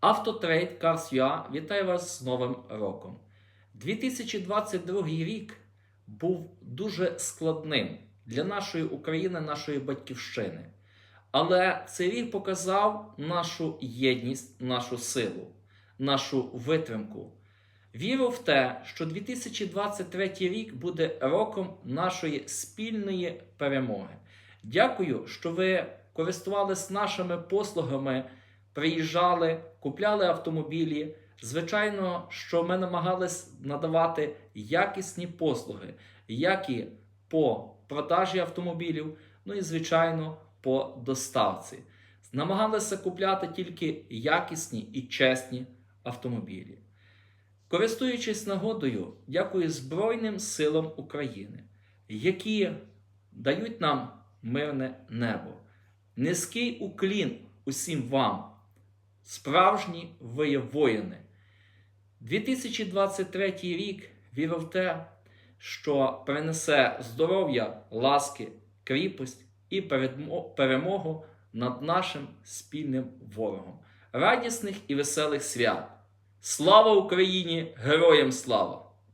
Автотрейд Cars.ua вітає вас з Новим роком. 2022 рік був дуже складним для нашої України, нашої батьківщини. Але цей рік показав нашу єдність, нашу силу, нашу витримку. Вірю в те, що 2023 рік буде роком нашої спільної перемоги. Дякую, що ви користувались нашими послугами, приїжджали, купляли автомобілі. Звичайно, що ми намагались надавати якісні послуги, як і по продажі автомобілів, ну і звичайно по доставці. Намагалися купляти тільки якісні і чесні автомобілі. Користуючись нагодою, дякую Збройним силам України, які дають нам мирне небо. Низький уклін усім вам, справжні ви воїни. 2023 рік вірив в те, що принесе здоров'я, ласки, кріпость і перемогу над нашим спільним ворогом. Радісних і веселих свят! Слава Україні! Героям слава!